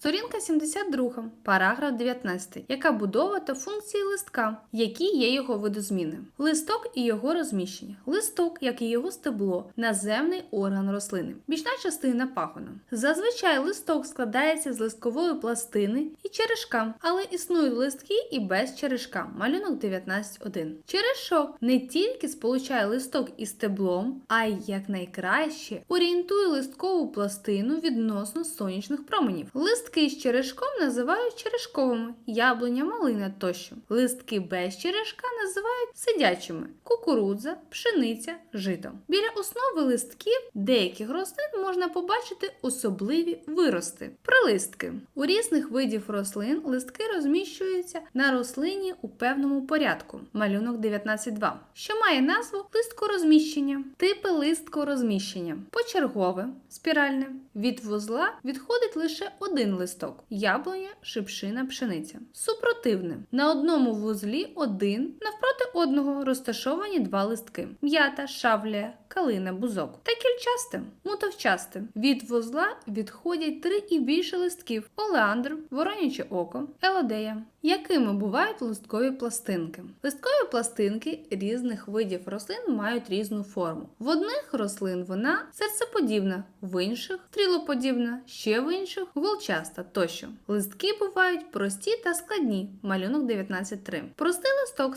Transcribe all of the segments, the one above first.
Сторінка 72, параграф 19. Яка будова та функції листка? Які є його видозміни? Листок і його розміщення. Листок, як і його стебло, наземний орган рослини. Бічна частина пагона. Зазвичай листок складається з листкової пластини і черешка, але існують листки і без черешка. Малюнок 19.1. Черешок не тільки сполучає листок із стеблом, а й якнайкраще орієнтує листкову пластину відносно сонячних променів. Листки з черешком називають черешковими, яблуня, малина тощо. Листки без черешка називають сидячими: кукурудза, пшениця, жито. Біля основи листків деяких рослин можна побачити особливі вирости. Прилистки. У різних видів рослин листки розміщуються на рослині у певному порядку. Малюнок 19.2, що має назву листкорозміщення. Типи листкорозміщення. Почергове, спіральне. Від вузла відходить лише один листок: яблуня, шипшина, пшениця. Супротивне. На одному вузлі один, навпроти одного розташовані два листки: м'ята, шавлія, калина, бузок. Та кільчасте, мутовчасте. Від вузла відходять три і більше листків: олеандр, вороняче око, елодея. Якими бувають листкові пластинки? Листкові пластинки різних видів рослин мають різну форму. В одних рослин вона серцеподібна, в інших стрілоподібна, ще в інших голчаста тощо. Листки бувають прості та складні. Малюнок 19.3. Простий листок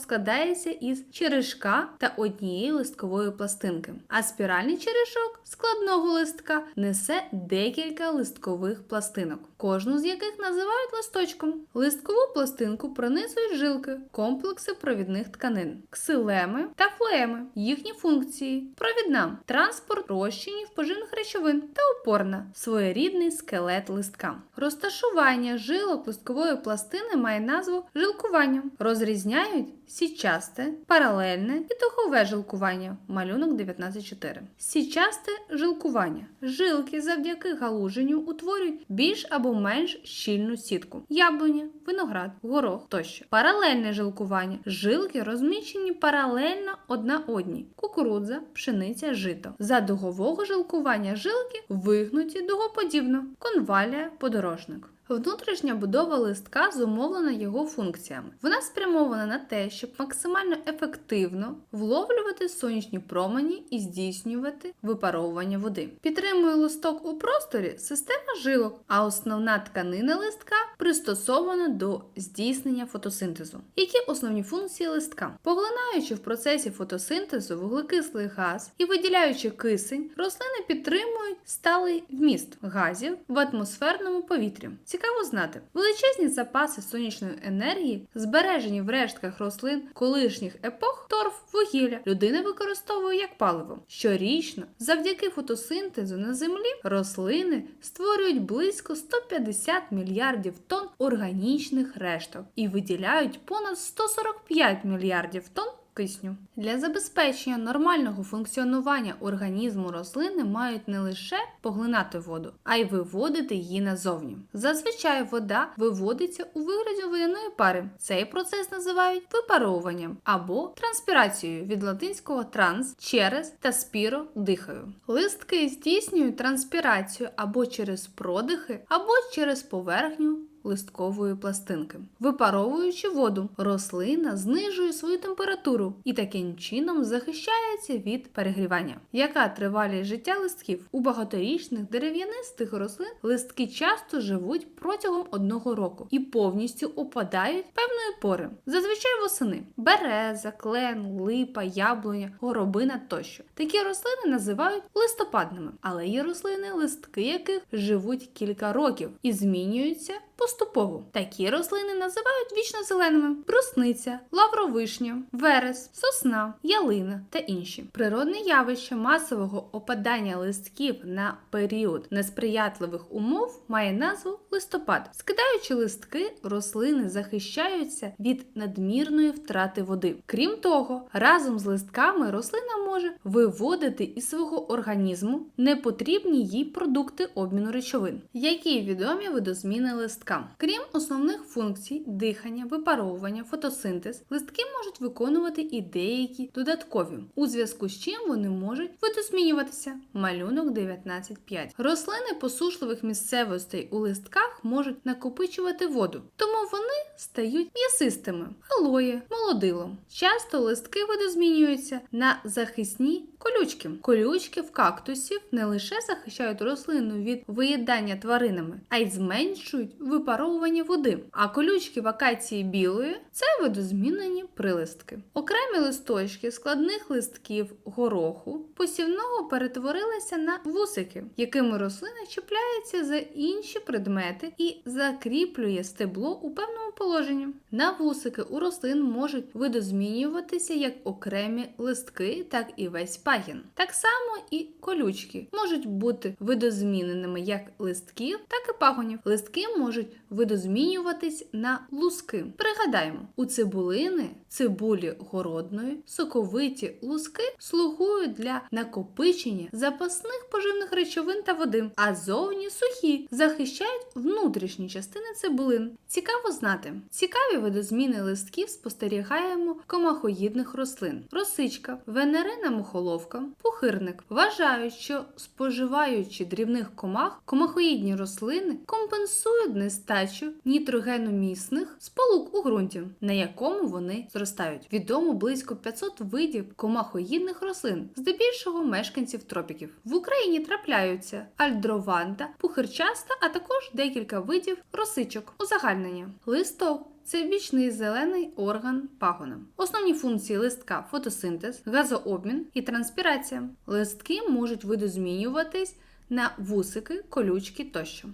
складається із черешка та однієї листкової пластинки, а спіральний черешок складного листка несе декілька листкових пластинок, кожну з яких називають листочком. Листкову пластинку пронизують жилки, комплекси провідних тканин, ксилеми та флоеми. Їхні функції: провідна, транспорт розчинів поживних речовин та опорна, своєрідний скелет листка. Розташування жилок листкової пластини має назву жилкування. Розрізняють січасте, паралельне і духове жилкування. Малюнок 19.4. Січасте жилкування. Жилки завдяки галуженню утворюють більш або менш щільну сітку. Яблуня, виноград, горох тощо. Паралельне жилкування. Жилки розміщені паралельно одна одній. Кукурудза, пшениця, жито. За дугового жилкування жилки вигнуті дугоподібно. Конвалія, подорожник. Внутрішня будова листка зумовлена його функціями. Вона спрямована на те, щоб максимально ефективно вловлювати сонячні промені і здійснювати випаровування води. Підтримує листок у просторі система жилок, а основна тканина листка пристосована до здійснення фотосинтезу. Які основні функції листка? Поглинаючи в процесі фотосинтезу вуглекислий газ і виділяючи кисень, рослини підтримують сталий вміст газів в атмосферному повітрі. Цікаво знати, величезні запаси сонячної енергії, збережені в рештках рослин колишніх епох, торф, вугілля, людина використовує як паливо. Щорічно, завдяки фотосинтезу на землі, рослини створюють близько 150 мільярдів тонн органічних решток і виділяють понад 145 мільярдів тонн кисню. Для забезпечення нормального функціонування організму рослини мають не лише поглинати воду, а й виводити її назовні. Зазвичай вода виводиться у вигляді водяної пари. Цей процес називають випаровуванням або транспірацією від латинського транс через та спіро дихаю. Листки здійснюють транспірацію або через продихи, або через поверхню листкової пластинки. Випаровуючи воду, рослина знижує свою температуру і таким чином захищається від перегрівання. Яка тривалість життя листків? У багаторічних дерев'янистих рослин листки часто живуть протягом одного року і повністю опадають певної пори. Зазвичай восени береза, клен, липа, яблуня, горобина тощо. Такі рослини називають листопадними, але є рослини, листки яких живуть кілька років і змінюються поступово. Такі рослини називають вічнозеленими: брусниця, лавровишня, верес, сосна, ялина та інші. Природне явище масового опадання листків на період несприятливих умов має назву листопад. Скидаючи листки, рослини захищаються від надмірної втрати води. Крім того, разом з листками рослина може виводити із свого організму непотрібні їй продукти обміну речовин, які відомі видозміни листка. Листка. Крім основних функцій дихання, випаровування, фотосинтез, листки можуть виконувати і деякі додаткові, у зв'язку з чим вони можуть видозмінюватися. Малюнок 19.5. Рослини посушливих місцевостей у листках можуть накопичувати воду, тому вони стають м'ясистими, алоє, молодилом. Часто листки видозмінюються на захисні колючки. Колючки в кактусів не лише захищають рослину від виїдання тваринами, а й зменшують випаровування води. А колючки в акації білої це видозмінені прилистки. Окремі листочки складних листків гороху посівного перетворилися на вусики, якими рослина чіпляється за інші предмети і закріплює стебло у певному положенні. На вусики у рослин можуть видозмінюватися як окремі листки, так і весь пагін. Так само і колючки можуть бути видозміненими як листків, так і пагонів. Листки можуть видозмінюватись на луски. Пригадаємо, у цибулини, цибулі городної, соковиті луски слугують для накопичення запасних поживних речовин та води, а зовні сухі захищають внутрішні частини цибулин. Цікаво знати, цікаві видозміни листків спостерігаємо комахоїдних рослин: росичка, венерина мухоловка, пухирник. Вважають, що споживаючи дрібних комах, комахоїдні рослини компенсують нестачу нітрогеномісних сполук у ґрунті, на якому вони зростають. Відомо близько 500 видів комахоїдних рослин, здебільшого мешканців тропіків. В Україні трапляються альдрованда, пухирчаста, а також декілька видів росичок. Узагальнення. Листок це бічний зелений орган пагона. Основні функції листка фотосинтез, газообмін і транспірація. Листки можуть видозмінюватись на вусики, колючки тощо.